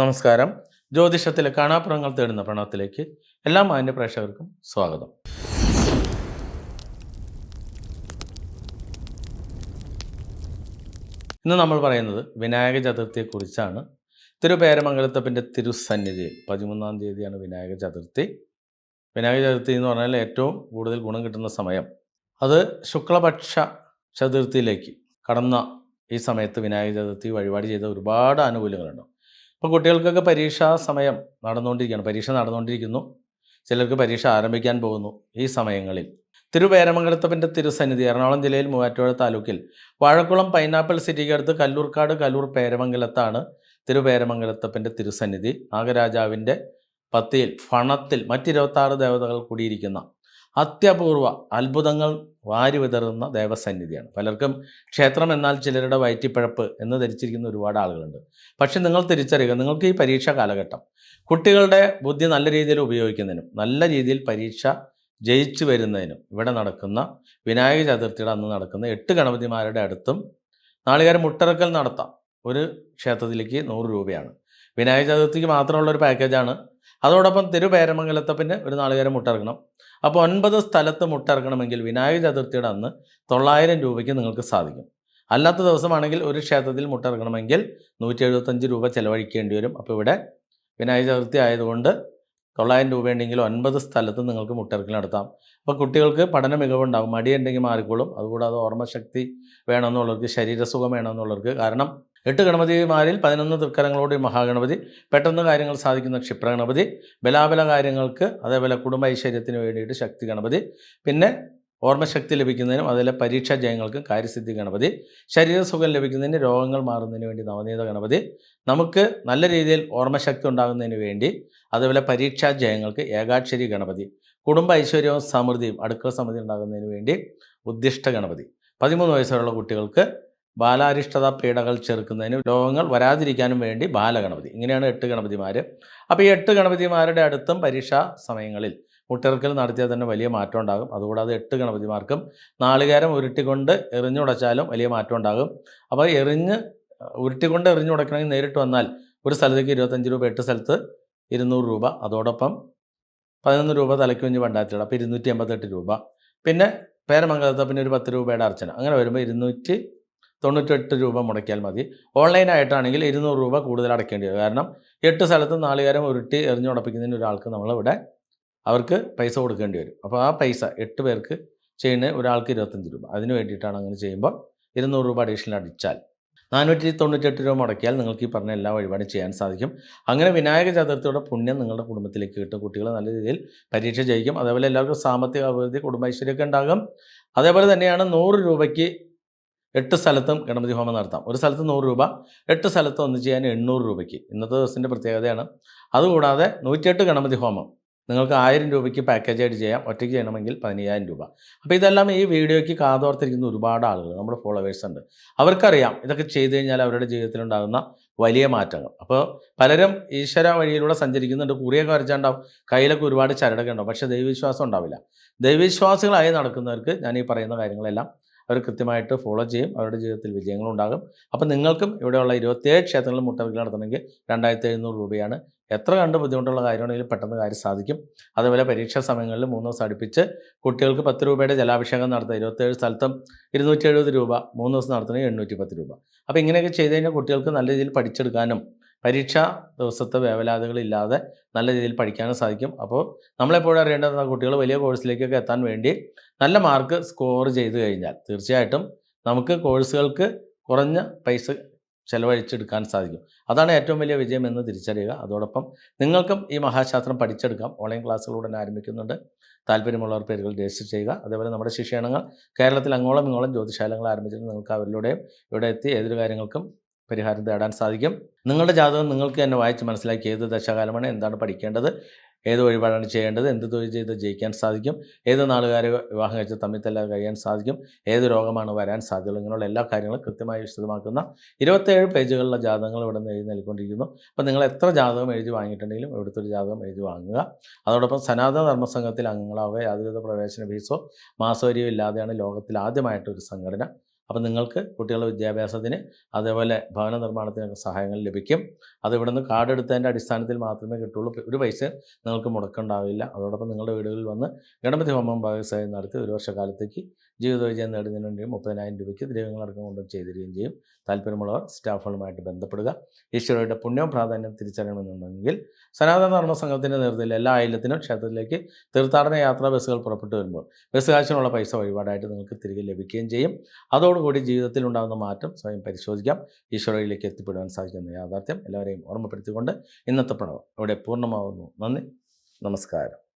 നമസ്കാരം. ജ്യോതിഷത്തിലെ കാണാപ്പുറങ്ങൾ തേടുന്ന പ്രണവത്തിലേക്ക് എല്ലാ മാന്യ പ്രേക്ഷകർക്കും സ്വാഗതം. ഇന്ന് നമ്മൾ പറയുന്നത് വിനായക ചതുർത്ഥിയെക്കുറിച്ചാണ്. തിരുപേരമംഗലത്തപ്പന്റെ തിരുസന്നിധിയിൽ പതിമൂന്നാം തീയതിയാണ് വിനായക ചതുർത്ഥി. വിനായക ചതുർത്ഥി എന്ന് പറഞ്ഞാൽ ഏറ്റവും കൂടുതൽ ഗുണം കിട്ടുന്ന സമയം. അത് ശുക്ലപക്ഷ ചതുർത്ഥിയിലേക്ക് കടന്ന ഈ സമയത്ത് വിനായക ചതുർത്ഥി വഴിപാട് ചെയ്ത ഒരുപാട് ആനുകൂല്യങ്ങളുണ്ട്. ഇപ്പോൾ കുട്ടികൾക്കൊക്കെ പരീക്ഷാ സമയം നടന്നുകൊണ്ടിരിക്കുകയാണ്. പരീക്ഷ നടന്നുകൊണ്ടിരിക്കുന്നു. ചിലർക്ക് പരീക്ഷ ആരംഭിക്കാൻ പോകുന്നു ഈ സമയങ്ങളിൽ. തിരുവേരമംഗലത്തപ്പന്റെ തിരുസന്നിധി എറണാകുളം ജില്ലയിൽ മൂവാറ്റുപുഴ താലൂക്കിൽ വാഴക്കുളം പൈനാപ്പിൾ സിറ്റിക്ക് അടുത്ത് കല്ലൂർക്കാട് കല്ലൂർ പേരമംഗലത്താണ് തിരുവേരമംഗലത്തപ്പന്റെ തിരുസന്നിധി. നാഗരാജാവിന്റെ പത്തിയിൽ ഫണത്തിൽ മറ്റിരുപത്താറ് ദേവതകൾ കൂടിയിരിക്കുന്ന അത്യപൂർവ അത്ഭുതങ്ങൾ വാരി വിതറുന്ന ദേവസന്നിധിയാണ്. പലർക്കും ക്ഷേത്രം എന്നാൽ ചിലരുടെ വയറ്റിപ്പഴപ്പ് എന്ന് ധരിച്ചിരിക്കുന്ന ഒരുപാട് ആളുകളുണ്ട്. പക്ഷേ നിങ്ങൾ തിരിച്ചറിയുക നിങ്ങൾക്ക് ഈ പരീക്ഷാ കാലഘട്ടം കുട്ടികളുടെ ബുദ്ധി നല്ല രീതിയിൽ ഉപയോഗിക്കുന്നതിനും നല്ല രീതിയിൽ പരീക്ഷ ജയിച്ചു വരുന്നതിനും ഇവിടെ നടക്കുന്ന വിനായക ചതുർത്ഥിയുടെ അന്ന് നടക്കുന്ന എട്ട് ഗണപതിമാരുടെ അടുത്തും നാളികാരം മുട്ടറക്കൽ നടത്താം. ഒരു ക്ഷേത്രത്തിലേക്ക് നൂറ് രൂപയാണ്. വിനായക ചതുർത്ഥിക്ക് മാത്രമുള്ള ഒരു പാക്കേജാണ് അതോടൊപ്പം തിരുപേരമംഗലത്തപ്പിന് ഒരു നാളികേരം മുട്ടിറക്കണം അപ്പോൾ ഒൻപത് സ്ഥലത്ത് മുട്ടിറക്കണമെങ്കിൽ വിനായക ചതുർത്ഥിയുടെ അന്ന് തൊള്ളായിരം രൂപയ്ക്ക് നിങ്ങൾക്ക് സാധിക്കും. അല്ലാത്ത ദിവസമാണെങ്കിൽ ഒരു ക്ഷേത്രത്തിൽ മുട്ടിറക്കണമെങ്കിൽ നൂറ്റി എഴുപത്തഞ്ച് രൂപ ചിലവഴിക്കേണ്ടി വരും. അപ്പോൾ ഇവിടെ വിനായക ചതുർത്ഥി ആയതുകൊണ്ട് തൊള്ളായിരം രൂപ ഉണ്ടെങ്കിൽ ഒൻപത് സ്ഥലത്ത് നിങ്ങൾക്ക് മുട്ടിറക്കൽ നടത്താം. അപ്പോൾ കുട്ടികൾക്ക് പഠന മികവുണ്ടാകും. മടിയുണ്ടെങ്കിൽ മാറിക്കോളും. അതുകൂടാതെ ഓർമ്മശക്തി വേണമെന്നുള്ളവർക്ക് ശരീരസുഖം വേണമെന്നുള്ളവർക്ക് കാരണം എട്ട് ഗണപതിമാരിൽ പതിനൊന്ന് തൃക്കരങ്ങളോട് മഹാഗണപതി. പെട്ടെന്ന് കാര്യങ്ങൾ സാധിക്കുന്ന ക്ഷിപ്രഗണപതി. ബലാബല കാര്യങ്ങൾക്ക് അതേപോലെ കുടുംബ ഐശ്വര്യത്തിന് വേണ്ടിയിട്ട് ശക്തി ഗണപതി. പിന്നെ ഓർമ്മശക്തി ലഭിക്കുന്നതിനും അതേപോലെ പരീക്ഷാ ജയങ്ങൾക്കും കാര്യസിദ്ധി ഗണപതി. ശരീരസുഖം ലഭിക്കുന്നതിന് രോഗങ്ങൾ മാറുന്നതിന് വേണ്ടി നവനീത ഗണപതി. നമുക്ക് നല്ല രീതിയിൽ ഓർമ്മശക്തി ഉണ്ടാകുന്നതിന് വേണ്ടി അതേപോലെ പരീക്ഷാ ജയങ്ങൾക്ക് ഏകാക്ഷരി ഗണപതി. കുടുംബ ഐശ്വര്യവും സമൃദ്ധിയും അടുക്കള സമൃദ്ധി ഉണ്ടാകുന്നതിന് വേണ്ടി ഉദ്ദിഷ്ട ഗണപതി. പതിമൂന്ന് വയസ്സുള്ള കുട്ടികൾക്ക് ബാലാരിഷ്ടത പീഡകൾ ചെറുക്കുന്നതിന് രോഗങ്ങൾ വരാതിരിക്കാനും വേണ്ടി ബാലഗണപതി. ഇങ്ങനെയാണ് എട്ട് ഗണപതിമാർ അപ്പോൾ ഈ എട്ട് ഗണപതിമാരുടെ അടുത്തും പരീക്ഷാ സമയങ്ങളിൽ മുട്ടിറക്കൽ നടത്തിയാൽ തന്നെ വലിയ മാറ്റം ഉണ്ടാകും. അതുകൂടാതെ എട്ട് ഗണപതിമാർക്കും നാളികേരം ഉരുട്ടിക്കൊണ്ട് എറിഞ്ഞുടച്ചാലും വലിയ മാറ്റം ഉണ്ടാകും. അപ്പോൾ എറിഞ്ഞ് ഉരുട്ടിക്കൊണ്ട് എറിഞ്ഞുടക്കണമെങ്കിൽ നേരിട്ട് വന്നാൽ ഒരു സ്ഥലത്തേക്ക് ഇരുപത്തഞ്ച് രൂപ എട്ട് സ്ഥലത്ത് ഇരുന്നൂറ് രൂപ. അതോടൊപ്പം പതിനൊന്ന് രൂപ തലയ്ക്ക് കുഞ്ഞ് പണ്ടാത്തിയുടെ അപ്പോൾ ഇരുന്നൂറ്റി എൺപത്തെട്ട് രൂപ. പിന്നെ പേരമംഗലത്തെ പിന്നെ ഒരു പത്ത് രൂപയുടെ അർച്ചന. അങ്ങനെ വരുമ്പോൾ ഇരുന്നൂറ്റി തൊണ്ണൂറ്റെട്ട് രൂപ മുടക്കിയാൽ മതി. ഓൺലൈനായിട്ടാണെങ്കിൽ ഇരുന്നൂറ് രൂപ കൂടുതൽ അടയ്ക്കേണ്ടി വരും. കാരണം എട്ട് സ്ഥലത്ത് നാളികാരം ഉരുട്ടി എറിഞ്ഞു ഉടപ്പിക്കുന്നതിന് ഒരാൾക്ക് നമ്മളിവിടെ അവർക്ക് പൈസ കൊടുക്കേണ്ടി വരും. അപ്പോൾ ആ പൈസ എട്ട് പേർക്ക് ചെയ്യുന്ന ഒരാൾക്ക് ഇരുപത്തഞ്ച് രൂപ. അതിന് വേണ്ടിയിട്ടാണ് അങ്ങനെ ചെയ്യുമ്പോൾ ഇരുന്നൂറ് രൂപ അഡീഷണൽ അടിച്ചാൽ. നാനൂറ്റി തൊണ്ണൂറ്റെട്ട് രൂപ മുടക്കിയാൽ നിങ്ങൾക്ക് ഈ പറഞ്ഞ എല്ലാ വഴിപാടും ചെയ്യാൻ സാധിക്കും. അങ്ങനെ വിനായക ചതുർത്ഥിയുടെ പുണ്യം നിങ്ങളുടെ കുടുംബത്തിലേക്ക് കിട്ടും. കുട്ടികൾ നല്ല രീതിയിൽ പരീക്ഷ ജയിക്കും. അതേപോലെ എല്ലാവർക്കും സാമ്പത്തിക അഭിവൃദ്ധി കുടുംബൈശ്വര്യമൊക്കെ ഉണ്ടാകും. അതേപോലെ തന്നെയാണ് നൂറ് രൂപയ്ക്ക് എട്ട് സ്ഥലത്തും ഗണപതി ഹോമം നടത്താം. ഒരു സ്ഥലത്ത് നൂറ് രൂപ എട്ട് സ്ഥലത്ത് ഒന്ന് ചെയ്യാൻ എണ്ണൂറ് രൂപയ്ക്ക്. ഇന്നത്തെ ദിവസത്തിന്റെ പ്രത്യേകതയാണ്. അതുകൂടാതെ നൂറ്റിയെട്ട് ഗണപതി ഹോമം. നിങ്ങൾക്ക് ആയിരം രൂപയ്ക്ക് പാക്കേജായിട്ട് ചെയ്യാം. ഒറ്റയ്ക്ക് ചെയ്യണമെങ്കിൽ പതിനയ്യായിരം രൂപ. അപ്പോൾ ഇതെല്ലാം ഈ വീഡിയോയ്ക്ക് കാതോർത്തിരിക്കുന്ന ഒരുപാട് ആളുകൾ നമ്മുടെ ഫോളോവേഴ്സ് ഉണ്ട്. അവർക്കറിയാം ഇതൊക്കെ ചെയ്തു കഴിഞ്ഞാൽ അവരുടെ ജീവിതത്തിലുണ്ടാകുന്ന വലിയ മാറ്റങ്ങൾ. അപ്പോൾ പലരും ഈശ്വര വഴിയിലൂടെ സഞ്ചരിക്കുന്നുണ്ട്. കുറിയൊക്കെ വരച്ചാണ്ടാവും കയ്യിലൊക്കെ ഒരുപാട് ചരടൊക്കെ ഉണ്ടാവും. പക്ഷേ ദൈവവിശ്വാസം ഉണ്ടാവില്ല. ദൈവവിശ്വാസികളായി നടക്കുന്നവർക്ക് ഞാൻ ഈ പറയുന്ന കാര്യങ്ങളെല്ലാം അവർ കൃത്യമായിട്ട് ഫോളോ ചെയ്യും. അവരുടെ ജീവിതത്തിൽ വിജയങ്ങളുണ്ടാകും. അപ്പം നിങ്ങൾക്കും ഇവിടെയുള്ള ഇരുപത്തിയേഴ് ക്ഷേത്രങ്ങളിൽ മുട്ടവിൽ നടത്തണമെങ്കിൽ രണ്ടായിരത്തി എഴുന്നൂറ് രൂപയാണ്. എത്ര കണ്ട് ബുദ്ധിമുട്ടുള്ള കാര്യമാണെങ്കിലും പെട്ടെന്ന് കാര്യം സാധിക്കും. അതുപോലെ പരീക്ഷാ സമയങ്ങളിൽ മൂന്ന് ദിവസം അടുപ്പിച്ച് കുട്ടികൾക്ക് പത്ത് രൂപയുടെ ജലാഭിഷേകം നടത്തുക ഇരുപത്തേഴ് സ്ഥലത്തും ഇരുന്നൂറ്റി എഴുപത് രൂപ മൂന്ന് ദിവസം നടത്തണമെങ്കിൽ എണ്ണൂറ്റി പത്ത് രൂപ. അപ്പോൾ ഇങ്ങനെയൊക്കെ ചെയ്ത് കഴിഞ്ഞാൽ കുട്ടികൾക്ക് നല്ല രീതിയിൽ പഠിച്ചെടുക്കാനും പരീക്ഷാ ദിവസത്തെ വേവലാതകളില്ലാതെ നല്ല രീതിയിൽ പഠിക്കാനും സാധിക്കും. അപ്പോൾ നമ്മളെപ്പോഴും അറിയേണ്ടത് കുട്ടികൾ വലിയ കോഴ്സിലേക്കൊക്കെ എത്താൻ വേണ്ടി നല്ല മാർക്ക് സ്കോർ ചെയ്ത് കഴിഞ്ഞാൽ തീർച്ചയായിട്ടും നമുക്ക് കോഴ്സുകൾക്ക് കുറഞ്ഞ പൈസ ചിലവഴിച്ചെടുക്കാൻ സാധിക്കും. അതാണ് ഏറ്റവും വലിയ വിജയം എന്ന് തിരിച്ചറിയുക. അതോടൊപ്പം നിങ്ങൾക്കും ഈ മഹാശാസ്ത്രം പഠിച്ചെടുക്കാം. ഓൺലൈൻ ക്ലാസ്സുകൾ ഉടനെ ആരംഭിക്കുന്നുണ്ട്. താല്പര്യമുള്ളവർ പേരുകൾ രജിസ്റ്റർ ചെയ്യുക. അതേപോലെ നമ്മുടെ ശിക്ഷണങ്ങൾ കേരളത്തിൽ അങ്ങോളം ഇങ്ങോളം ജ്യോതിശാലങ്ങൾ ആരംഭിച്ചിട്ട് നിങ്ങൾക്ക് അവരിലൂടെയും ഇവിടെ എത്തി ഏതൊരു കാര്യങ്ങൾക്കും പരിഹാരം തേടാൻ സാധിക്കും. നിങ്ങളുടെ ജാതകം നിങ്ങൾക്ക് തന്നെ വായിച്ച് മനസ്സിലാക്കി ഏത് ദശകാലമാണ് എന്താണ് പഠിക്കേണ്ടത് ഏത് വഴിപാടാണ് ചെയ്യേണ്ടത് എന്ത് തൊഴിൽ ചെയ്ത് ജയിക്കാൻ സാധിക്കും ഏത് നാളുകാരെ വിവാഹം കഴിച്ച് തമ്മിൽ തല്ലാതെ കഴിയാൻ സാധിക്കും ഏത് രോഗമാണ് വരാൻ സാധ്യതയുള്ളത് ഇങ്ങനെയുള്ള എല്ലാ കാര്യങ്ങളും കൃത്യമായി വിശദമാക്കുന്ന ഇരുപത്തേഴ് പേജുകളിലെ ജാതകങ്ങൾ ഇവിടെ നിന്ന് എഴുതി നൽകിക്കൊണ്ടിരിക്കുന്നു. അപ്പോൾ നിങ്ങൾ എത്ര ജാതകം എഴുതി വാങ്ങിയിട്ടുണ്ടെങ്കിലും ഇവിടുത്തെ ഒരു ജാതകം എഴുതി വാങ്ങുക. അതോടൊപ്പം സനാതന ധർമ്മസംഘത്തിൽ അംഗങ്ങളാവുക യാതൊരുവിധ പ്രവേശന ഫീസോ മാസവരിയോ ഇല്ലാതെയാണ് ലോകത്തിൽ ആദ്യമായിട്ട് ഒരു സംഘടന. അപ്പോൾ നിങ്ങൾക്ക് കുട്ടികളുടെ വിദ്യാഭ്യാസത്തിന് അതേപോലെ ഭവന നിർമ്മാണത്തിനൊക്കെ സഹായങ്ങൾ ലഭിക്കും. അത് ഇവിടെ നിന്ന് കാർഡ് എടുത്തതിന്റെ അടിസ്ഥാനത്തിൽ മാത്രമേ കിട്ടുള്ളൂ. ഒരു പൈസ നിങ്ങൾക്ക് മുടക്കുണ്ടാവില്ല അതോടൊപ്പം നിങ്ങളുടെ വീടുകളിൽ വന്ന് ഗണപതി ഹോമം ഭാഗസഹായം നടത്തി ഒരു വർഷക്കാലത്തേക്ക് ജീവിത വിജയം നേടുന്നതിന് വേണ്ടിയും മുപ്പതിനായിരം രൂപയ്ക്ക് ദ്രവ്യങ്ങളടക്കം കൊണ്ടും ചെയ്തിരിക്കുകയും ചെയ്യും. താല്പര്യമുള്ളവർ സ്റ്റാഫുകളുമായിട്ട് ബന്ധപ്പെടുക. ഈശ്വരയുടെ പുണ്യവും പ്രാധാന്യം തിരിച്ചറിയണമെന്നുണ്ടെങ്കിൽ സനാതന ധർമ്മ സംഘത്തിന്റെ നേതൃത്വത്തിൽ എല്ലാ അയലത്തിനും ക്ഷേത്രത്തിലേക്ക് തീർത്ഥാടന യാത്രാ ബസ്സുകൾ പുറപ്പെട്ടു വരുമ്പോൾ ബസ് കാശിനുള്ള പൈസ വഴിപാടായിട്ട് നിങ്ങൾക്ക് തിരികെ ലഭിക്കുകയും ചെയ്യും. അതോടുകൂടി ജീവിതത്തിൽ ഉണ്ടാകുന്ന മാറ്റം സ്വയം പരിശോധിക്കാം. ഈശ്വരയിലേക്ക് എത്തിപ്പെടുവാൻ സാധിക്കുന്ന യാഥാർത്ഥ്യം എല്ലാവരെയും ഓർമ്മപ്പെടുത്തിക്കൊണ്ട് ഇന്നത്തെ പ്രണവം ഇവിടെ പൂർണമാവുന്നു. നന്ദി. നമസ്കാരം.